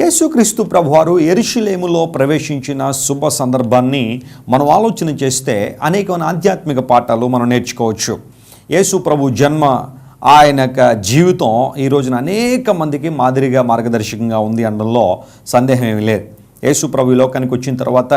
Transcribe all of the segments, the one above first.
యేసుక్రీస్తు ప్రభువారు ఎరుషులేములో ప్రవేశించిన శుభ సందర్భాన్ని మనం ఆలోచన చేస్తే అనేకమైన ఆధ్యాత్మిక పాఠాలు మనం నేర్చుకోవచ్చు. యేసు ప్రభు జన్మ ఆయన యొక్క జీవితం ఈ రోజున అనేక మందికి మాదిరిగా మార్గదర్శకంగా ఉంది అనడంలో సందేహం ఏమీ లేదు. యేసు ప్రభు లోకానికి వచ్చిన తర్వాత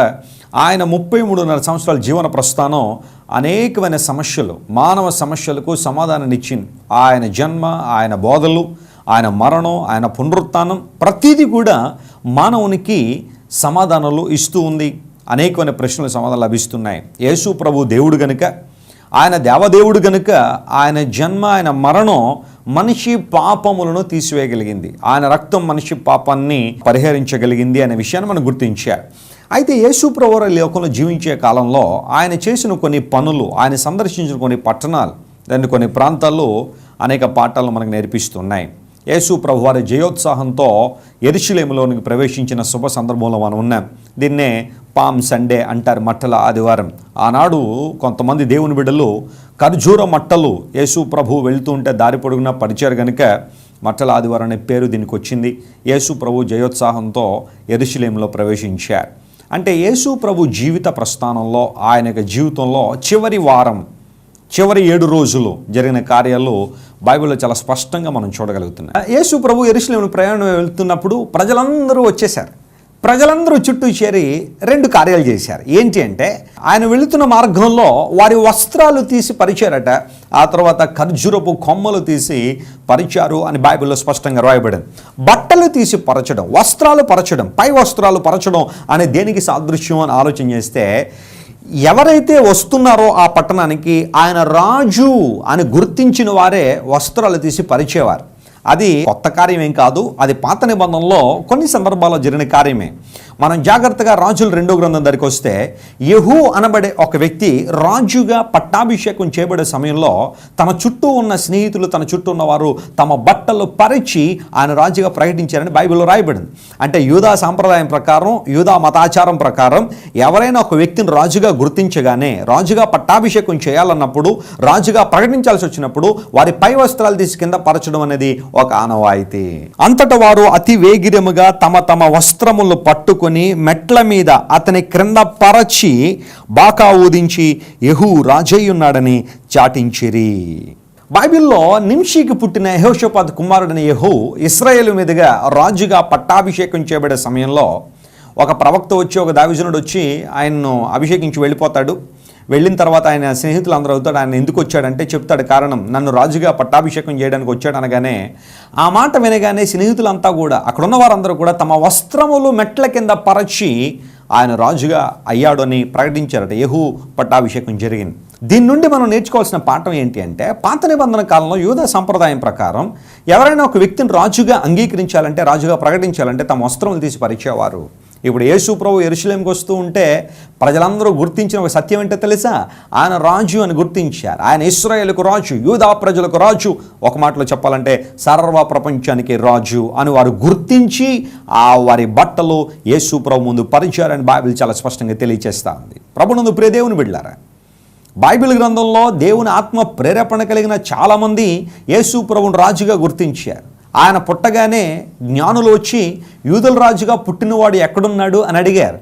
ఆయన ముప్పై మూడున్నర సంవత్సరాల జీవన ప్రస్థానం అనేకమైన సమస్యలు మానవ సమస్యలకు సమాధానాన్ని ఇచ్చింది ఆయన జన్మ ఆయన బోధలు ఆయన మరణం ఆయన పునరుత్నం ప్రతిదీ కూడా మానవునికి సమాధానాలు ఇస్తూ ఉంది. అనేకమైన ప్రశ్నలు సమాధానం లభిస్తున్నాయి. యేసు ప్రభు దేవుడు గనుక ఆయన దేవదేవుడు గనుక ఆయన జన్మ ఆయన మరణం మనిషి పాపములను తీసివేయగలిగింది. ఆయన రక్తం మనిషి పాపాన్ని పరిహరించగలిగింది అనే విషయాన్ని మనం గుర్తించారు అయితే యేసు ప్రభువారు లోకంలో జీవించే కాలంలో ఆయన చేసిన కొన్ని పనులు ఆయన సందర్శించిన కొన్ని పట్టణాలు దాన్ని కొన్ని ప్రాంతాల్లో అనేక పాఠాలను మనకు నేర్పిస్తున్నాయి. యేసు ప్రభువారి జయోత్సాహంతో ఎరుషులేములోనికి ప్రవేశించిన శుభ సందర్భంలో మనం ఉన్నాం. దీన్నే పామ్ సండే అంటారు మట్టల ఆదివారం. ఆనాడు కొంతమంది దేవుని బిడ్డలు ఖర్జూర మట్టలు యేసు ప్రభు వెళ్తూ ఉంటే దారి పొడుగునా పరిచారు కనుక మట్టల ఆదివారం అనే పేరు దీనికి వచ్చింది. యేసు ప్రభు జయోత్సాహంతో ఎరుషులేములో ప్రవేశించారు. అంటే యేసు ప్రభు జీవిత ప్రస్థానంలో ఆయన యొక్క జీవితంలో చివరి వారం చివరి ఏడు రోజులు జరిగిన కార్యాలు బైబిల్లో చాలా స్పష్టంగా మనం చూడగలుగుతున్నాం. యేసు ప్రభు ఎరుసలేమును ప్రయాణం వెళ్తున్నప్పుడు ప్రజలందరూ వచ్చేశారు. ప్రజలందరూ చుట్టూ చేరి రెండు కార్యాలు చేశారు. ఏంటి అంటే ఆయన వెళుతున్న మార్గంలో వారి వస్త్రాలు తీసి పరిచారట. ఆ తర్వాత ఖర్జూరపు కొమ్మలు తీసి పరిచారు అని బైబిల్లో స్పష్టంగా రాయబడింది. బట్టలు తీసి పరచడం వస్త్రాలు పరచడం పై వస్త్రాలు పరచడం అనే దేనికి సాదృశ్యం అని ఆలోచన చేస్తే ఎవరైతే వస్తున్నారో ఆ పట్టణానికి ఆయన రాజు అని గుర్తించిన వారే వస్త్రాలు తీసి పరిచేవారు. అది కొత్త కార్యం ఏం కాదు అది పాత నిబంధనలో కొన్ని సందర్భాల్లో జరిగిన కార్యమే. మనం జాగ్రత్తగా రాజులు రెండో గ్రంథం దగ్గరికి వస్తే యహూ అనబడే ఒక వ్యక్తి రాజుగా పట్టాభిషేకం చేయబడే సమయంలో తన చుట్టూ ఉన్న స్నేహితులు తన చుట్టూ ఉన్నవారు తమ బట్టలు పరిచి ఆయన రాజుగా ప్రకటించారని బైబిల్లో రాయబడింది. అంటే యూదా సాంప్రదాయం ప్రకారం యూదా మతాచారం ప్రకారం ఎవరైనా ఒక వ్యక్తిని రాజుగా గుర్తించగానే రాజుగా పట్టాభిషేకం చేయాలన్నప్పుడు రాజుగా ప్రకటించాల్సి వచ్చినప్పుడు వారి పై వస్త్రాలు తీసి కింద పరచడం అనేది ఒక ఆనవాయితీ. అంతట వారు అతి వేగిరముగా తమ తమ వస్త్రములు పట్టుకొని మెట్ల మీద అతని క్రింద పరచి బాకా ఊదించి యహూ రాజయ్యున్నాడని చాటించిరి. బైబిల్లో నింషికి పుట్టిన యహోషపాద్ కుమారుడైన యహూ ఇస్రాయేల్ మీదుగా రాజుగా పట్టాభిషేకం చేయబడే సమయంలో ఒక ప్రవక్త వచ్చి ఒక దావిజనుడు వచ్చి ఆయన్ను అభిషేకించి వెళ్ళిపోతాడు. వెళ్ళిన తర్వాత ఆయన స్నేహితులు అందరూ అవుతాడు ఆయన ఎందుకు వచ్చాడంటే చెప్తాడు కారణం నన్ను రాజుగా పట్టాభిషేకం చేయడానికి వచ్చాడు అనగానే ఆ మాట వినగానే స్నేహితులంతా కూడా అక్కడున్న వారందరూ కూడా తమ వస్త్రములు మెట్ల కింద పరచి ఆయన రాజుగా అయ్యాడు అని ప్రకటించారట. యహూ పట్టాభిషేకం జరిగింది. దీని నుండి మనం నేర్చుకోవాల్సిన పాఠం ఏంటి అంటే పాత నిబంధన కాలంలో యూద సంప్రదాయం ప్రకారం ఎవరైనా ఒక వ్యక్తిని రాజుగా అంగీకరించాలంటే రాజుగా ప్రకటించాలంటే తమ వస్త్రములు తీసి పరిచేవారు ఇప్పుడు యేసు ప్రభు ఎరుశలేంకి వస్తూ ఉంటే ప్రజలందరూ గుర్తించిన ఒక సత్యం ఏంటో తెలుసా? ఆయన రాజు అని గుర్తించారు. ఆయన ఇస్రాయేల్కు రాజు యూదా ప్రజలకు రాజు. ఒక మాటలో చెప్పాలంటే సర్వ ప్రపంచానికి రాజు అని వారు గుర్తించి ఆ వారి బట్టలు యేసు ప్రభు ముందు పరిచారని బైబిల్ చాలా స్పష్టంగా తెలియజేస్తా ఉంది. ప్రభునందు ప్రియదేవుని బిడ్డారా బైబిల్ గ్రంథంలో దేవుని ఆత్మ ప్రేరేపణ కలిగిన చాలామంది యేసు ప్రభుని రాజుగా గుర్తించారు. ఆయన పుట్టగానే జ్ఞానులు వచ్చి యూదుల రాజుగా పుట్టినవాడు ఎక్కడున్నాడు అని అడిగారు.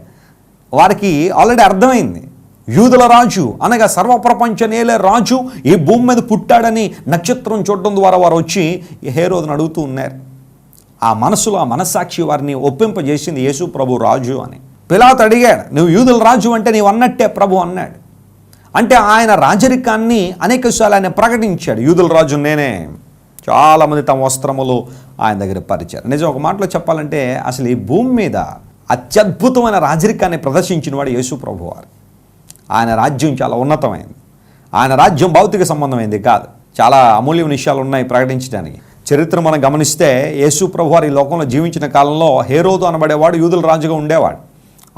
వారికి ఆల్రెడీ అర్థమైంది. యూదుల రాజు అనగా సర్వప్రపంచ నేల రాజు ఈ భూమి మీద పుట్టాడని నక్షత్రం చూడడం ద్వారా వారు వచ్చి హేరోదుని అడుగుతూ ఉన్నారు. ఆ మనసులో ఆ మనస్సాక్షి వారిని ఒప్పింపజేసింది యేసు ప్రభు రాజు అని. పిలాత్ అడిగాడు నువ్వు యూదుల రాజు అంటే నీవు అన్నట్టే ప్రభు అన్నాడు. అంటే ఆయన రాజరికాన్ని అనేకసార్లు ఆయన ప్రకటించాడు. యూదుల రాజు నేనే చాలామంది తమ వస్త్రములు ఆయన దగ్గర పరిచారు. నిజం ఒక మాటలో చెప్పాలంటే అసలు ఈ భూమి మీద అత్యద్భుతమైన రాజరికాన్ని ప్రదర్శించిన వాడు యేసు ప్రభు వారు ఆయన రాజ్యం చాలా ఉన్నతమైంది. ఆయన రాజ్యం భౌతిక సంబంధమైంది కాదు. చాలా అమూల్యమైన విషయాలు ఉన్నాయి ప్రకటించడానికి. చరిత్ర మనం గమనిస్తే యేసు ప్రభు వారు ఈ లోకంలో జీవించిన కాలంలో హేరోదు అనబడేవాడు యూదుల రాజుగా ఉండేవాడు.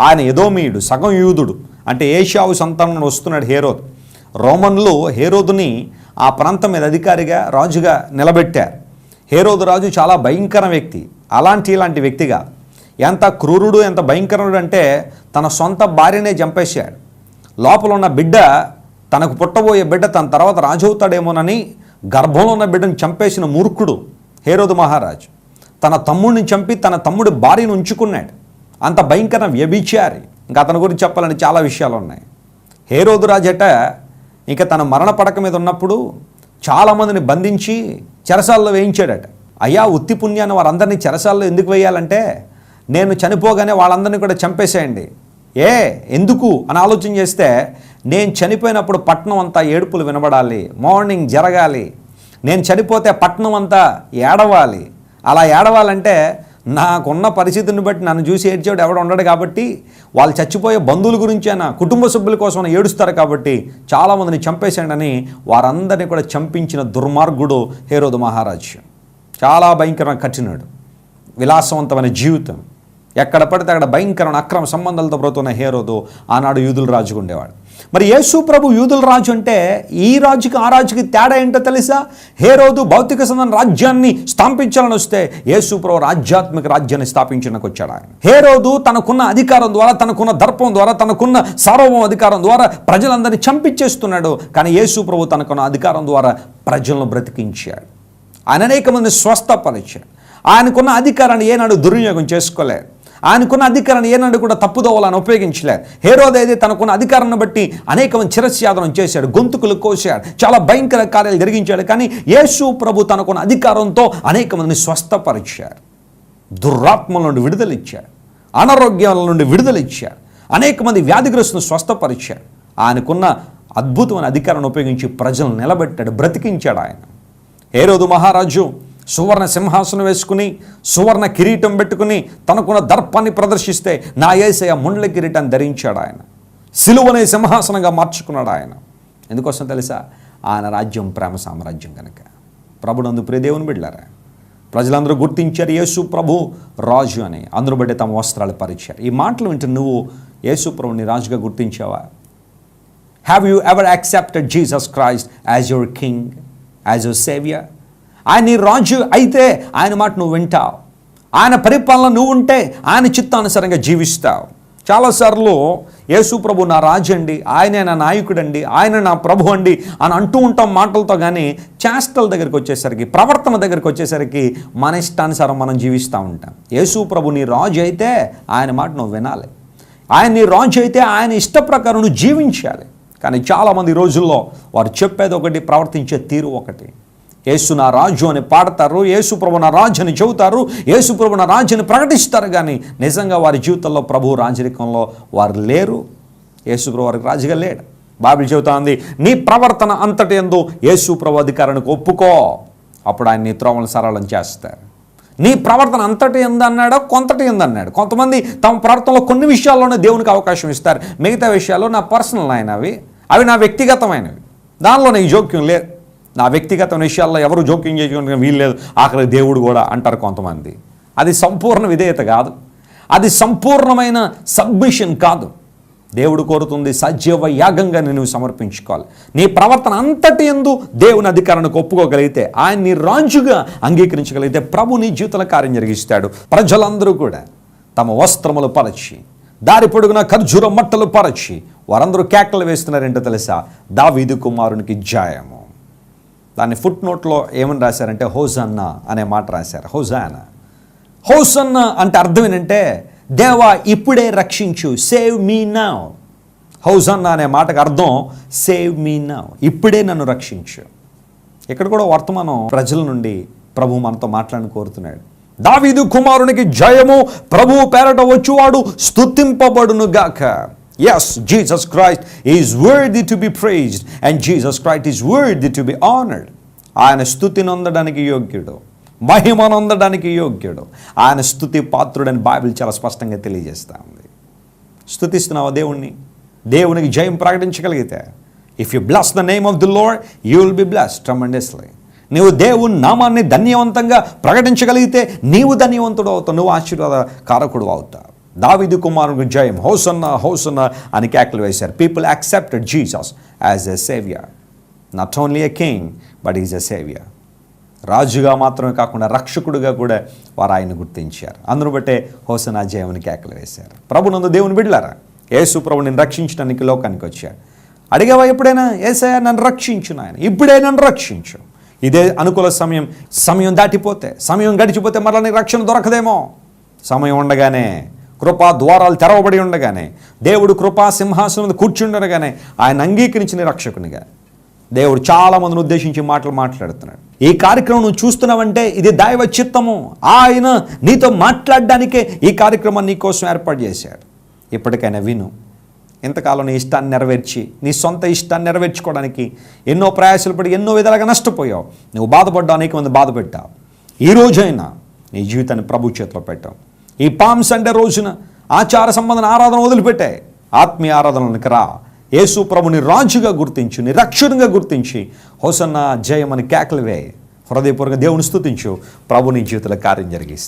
ఆయన ఎదోమీయుడు సగం యూదుడు. అంటే ఏషియావు సంతానం వస్తున్నాడు హేరోదు. రోమన్లు హేరోదుని ఆ ప్రాంతం మీద అధికారిగా రాజుగా నిలబెట్టారు. హేరోదు రాజు చాలా భయంకర వ్యక్తి. అలాంటి ఇలాంటి వ్యక్తిగా. ఎంత క్రూరుడు ఎంత భయంకరుడు అంటే తన సొంత భార్యనే చంపేశాడు. లోపల ఉన్న బిడ్డ తనకు పుట్టబోయే బిడ్డ తన తర్వాత రాజు అవుతాడేమోనని గర్భంలో ఉన్న బిడ్డను చంపేసిన మూర్ఖుడు హేరోదు మహారాజు. తన తమ్ముడిని చంపి తన తమ్ముడి భార్యను ఉంచుకున్నాడు. అంత భయంకర వ్యభిచారి. ఇంకా అతని గురించి చెప్పాలని చాలా విషయాలు ఉన్నాయి. హేరోదు రాజట ఇక తన మరణ పడక మీద ఉన్నప్పుడు చాలామందిని బంధించి చెరసాల్లో వేయించాడట. అయ్యా ఉత్తి పుణ్యాన్ని వారందరినీ చెరసాల్లో ఎందుకు వేయాలంటే నేను చనిపోగానే వాళ్ళందరినీ కూడా చంపేసేయండి. ఏ ఎందుకు? అని ఆలోచన చేస్తే నేను చనిపోయినప్పుడు పట్నం అంతా ఏడుపులు వినబడాలి మార్నింగ్ జరగాలి నేను చనిపోతే పట్నం అంతా ఏడవాలి. అలా ఏడవాలంటే నాకున్న పరిస్థితిని బట్టి నన్ను చూసి ఏడ్చేవాడు ఎవడు ఉండడు కాబట్టి వాళ్ళు చచ్చిపోయే బంధువుల గురించైనా కుటుంబ సభ్యుల కోసం ఏడుస్తారు కాబట్టి చాలామందిని చంపేశాడని వారందరినీ కూడా చంపించిన దుర్మార్గుడు హేరోదు మహారాజు. చాలా భయంకరంగా కట్టినాడు విలాసవంతమైన జీవితం. ఎక్కడ పడితే అక్కడ భయంకరమైన అక్రమ సంబంధాలతో బ్రతున్న హేరోదు ఆనాడు యూదుల రాజుకు ఉండేవాడు మరి యేసు ప్రభు యూదుల రాజు అంటే ఈ రాజుకి ఆ రాజుకి తేడా ఏంటో తెలుసా? హేరోదు భౌతిక సంబంధం రాజ్యాన్ని స్థాపించాలని వస్తే యేసు ప్రభు ఆధ్యాత్మిక రాజ్యాన్ని స్థాపించడానికి వచ్చాడు ఆయన. హేరోదు తనకున్న అధికారం ద్వారా తనకున్న దర్పం ద్వారా తనకున్న సార్వభౌమ అధికారం ద్వారా ప్రజలందరినీ చంపించేస్తున్నాడు కానీ యేసు ప్రభు తనకున్న అధికారం ద్వారా ప్రజలను బ్రతికించాడు. ఆయన అనేక మంది స్వస్థపరిచాడు. ఆయనకున్న అధికారాన్ని ఏనాడు దుర్వినియోగం చేసుకోలేదు. ఆయనకున్న అధికారాన్ని ఏనాడు కూడా తప్పుదోవాలని ఉపయోగించలేదు. హేరోదైతే తనకున్న అధికారాన్ని బట్టి అనేకమంది చిరస్యాదనం చేశాడు గొంతుకులు కోశాడు చాలా భయంకర కార్యాలు జరిగించాడు. కానీ యేసు ప్రభు తనకున్న అధికారంతో అనేక మందిని స్వస్థపరిచాడు. దుర్రాత్మల నుండి విడుదలిచ్చాడు అనారోగ్యాల నుండి విడుదలిచ్చాడు అనేక మంది వ్యాధిగ్రస్తులను స్వస్థపరిచాడు. ఆయనకున్న అద్భుతమైన అధికారాన్ని ఉపయోగించి ప్రజలను నిలబెట్టాడు బ్రతికించాడు ఆయన. హేరోదు మహారాజు సువర్ణ సింహాసనం వేసుకుని సువర్ణ కిరీటం పెట్టుకుని తనకున్న దర్పాన్ని ప్రదర్శిస్తే నా ఏసయ ముండ్ల కిరీటం ధరించాడు ఆయన. సిలువనే సింహాసనంగా మార్చుకున్నాడు ఆయన. ఎందుకోసం తెలుసా? ఆయన రాజ్యం ప్రేమ సామ్రాజ్యం కనుక ప్రభునందు ప్రియ ప్రియదేవుని బిడ్డారా ప్రజలందరూ గుర్తించారు యేసు ప్రభు రాజు అని. అందరూ బట్టి తమ వస్త్రాలు పరిచారు. ఈ మాటలు వింటే నువ్వు యేసు ప్రభుని రాజుగా గుర్తించావా? Have you ever accepted Jesus Christ as your king as your saviour ఆయన నీ రాజు అయితే ఆయన మాట నువ్వు వింటావు. ఆయన పరిపాలన నువ్వు ఉంటే ఆయన చిత్తానుసారంగా జీవిస్తావు. చాలాసార్లు యేసు ప్రభు నా రాజు అండి ఆయనే నా నాయకుడండి ఆయన నా ప్రభు అండి అని అంటూ ఉంటాం మాటలతో కానీ చేష్టల దగ్గరికి వచ్చేసరికి ప్రవర్తన దగ్గరికి వచ్చేసరికి మన ఇష్టానుసారం మనం జీవిస్తూ ఉంటాం. యేసు ప్రభు నీ రాజు అయితే ఆయన మాట నువ్వు వినాలి. ఆయన నీ రాజు అయితే ఆయన ఇష్ట ప్రకారం నువ్వు జీవించాలి. కానీ చాలామంది రోజుల్లో వారు చెప్పేది ఒకటి ప్రవర్తించే తీరు ఒకటి. యేసు నా రాజు అని పాడతారు యేసు ప్రభు నా రాజు అని చెబుతారు యేసు ప్రభు నా రాజు అని ప్రకటిస్తారు. కానీ నిజంగా వారి జీవితంలో ప్రభు రాజరికంలో వారు లేరు. యేసు ప్రభు వారికి రాజుగా లేడు. బాబిల్ చెబుతా ఉంది నీ ప్రవర్తన అంతటి ఎందు యేసు ప్రభు అధికారానికి ఒప్పుకో. అప్పుడు ఆయన నీ త్రోవలను సరళం చేస్తారు. నీ ప్రవర్తన అంతటి ఎందన్నాడో కొంతటి ఎందన్నాడు కొంతమంది తమ ప్రవర్తనలో కొన్ని విషయాల్లోనే దేవునికి అవకాశం ఇస్తారు. మిగతా విషయాలు నా పర్సనల్ అయినవి అవి నా వ్యక్తిగతమైనవి. దానిలో నీకు జోక్యం లేదు నా వ్యక్తిగత విషయాల్లో ఎవరు జోక్యం చేయడానికి వీల్లేదు ఆఖరి దేవుడు కూడా అంటారు కొంతమంది. అది సంపూర్ణ విధేయత కాదు. అది సంపూర్ణమైన సబ్మిషన్ కాదు. దేవుడు కోరుతుంది సజీవ యాగంగా నువ్వు సమర్పించుకోవాలి. నీ ప్రవర్తన అంతటి ఎందు దేవుని అధికారానికి ఒప్పుకోగలిగితే ఆయన నీ రాజుగా అంగీకరించగలిగితే ప్రభు నీ జీవితంలో కార్యం జరిగిస్తాడు. ప్రజలందరూ కూడా తమ వస్త్రములు పరచి దారి పొడుగున ఖర్జూర మట్టలు పరచి వారందరూ కేకలు వేస్తున్నారేంటో తెలుసా? దావీదు కుమారునికి జాయము. దాన్ని ఫుట్ నోట్లో ఏమని రాశారంటే హోజన్న అనే మాట రాశారు. హోజానా. హోసన్న అంటే అర్థం ఏంటంటే దేవా ఇప్పుడే రక్షించు సేవ్ మీ నా. హౌసన్న అనే మాటకు అర్థం సేవ్ మీ నా. ఇప్పుడే నన్ను రక్షించు. ఇక్కడ కూడా వర్తమానం ప్రజల నుండి ప్రభు మనతో మాట్లాడిని కోరుతున్నాడు. దావీదు కుమారునికి జయము ప్రభు పేరట వచ్చువాడు స్తుతింపబడును Yes, Jesus Christ is is to be be and and Christ is worthy to to be ఆయన స్థుతి నొందడానికి యోగ్యుడు మహిమనొందడానికి యోగ్యుడు. ఆయన స్థుతి పాత్రుడని బైబిల్ చాలా స్పష్టంగా తెలియజేస్తూ ఉంది స్థుతిస్తున్నావా దేవుణ్ణి? దేవునికి జయం ప్రకటించగలిగితే. If you bless the name of the Lord you will be blessed tremendously నీవు దేవుని నామాన్ని ధన్యవంతంగా ప్రకటించగలిగితే నీవు ధన్యవంతుడు అవుతావు నువ్వు ఆశీర్వాద కారకుడు అవుతావు దావిదు కుమారునికి జయం హోసన్న హోసన్న అని కేకలు వేశారు. People accepted Jesus as a saviour not only a king but is a saviour రాజుగా మాత్రమే కాకుండా రక్షకుడుగా కూడా వారు ఆయన గుర్తించారు. అందును బట్టే హోసన జయముని కేకలు వేశారు. ప్రభునందు దేవుని బిడ్డలారా యేసు ప్రభు నేను రక్షించడానికి లోకానికి వచ్చారు అడిగావా ఎప్పుడైనా ఏసయ్యా నన్ను రక్షించు నాయన ఇప్పుడే నన్ను రక్షించు. ఇదే అనుకూల సమయం. సమయం దాటిపోతే సమయం గడిచిపోతే మరలా నీకు రక్షణ దొరకదేమో. సమయం ఉండగానే కృపా ద్వారాలు తెరవబడి ఉండగానే దేవుడు కృపా సింహాసనం కూర్చుండగానే ఆయన అంగీకరించిన రక్షకునిగా. దేవుడు చాలా మందిని ఉద్దేశించి మాటలు మాట్లాడుతున్నాడు. ఈ కార్యక్రమం నువ్వు చూస్తున్నావంటే ఇది దైవ చిత్తము. ఆయన నీతో మాట్లాడడానికే ఈ కార్యక్రమాన్ని నీ కోసం ఏర్పాటు చేశాడు. ఇప్పటికైనా విను ఇంతకాలం నీ ఇష్టాన్ని నెరవేర్చి నీ సొంత ఇష్టాన్ని నెరవేర్చుకోవడానికి ఎన్నో ప్రయాసాలు పడి ఎన్నో విధాలుగా నష్టపోయావు. నువ్వు బాధపడ్డావు అనేక మంది బాధ పెట్టావు ఈ రోజైనా నీ జీవితాన్ని ప్రభు చేతిలో పెట్టావు. ఈ పామ్ సండే రోజున ఆచార సంబంధన ఆరాధన వదిలిపెట్టాయి ఆత్మీయ ఆరాధనలకు రా. యేసు ప్రభుని రాజుగా గుర్తించు నీ రక్షణగా గుర్తించి. హోసన్న జయమని కేకలు వేయి. హృదయపూర్వక దేవుని స్థుతించు ప్రభు నీ జీవితంలో కార్యం జరిగిస్తే.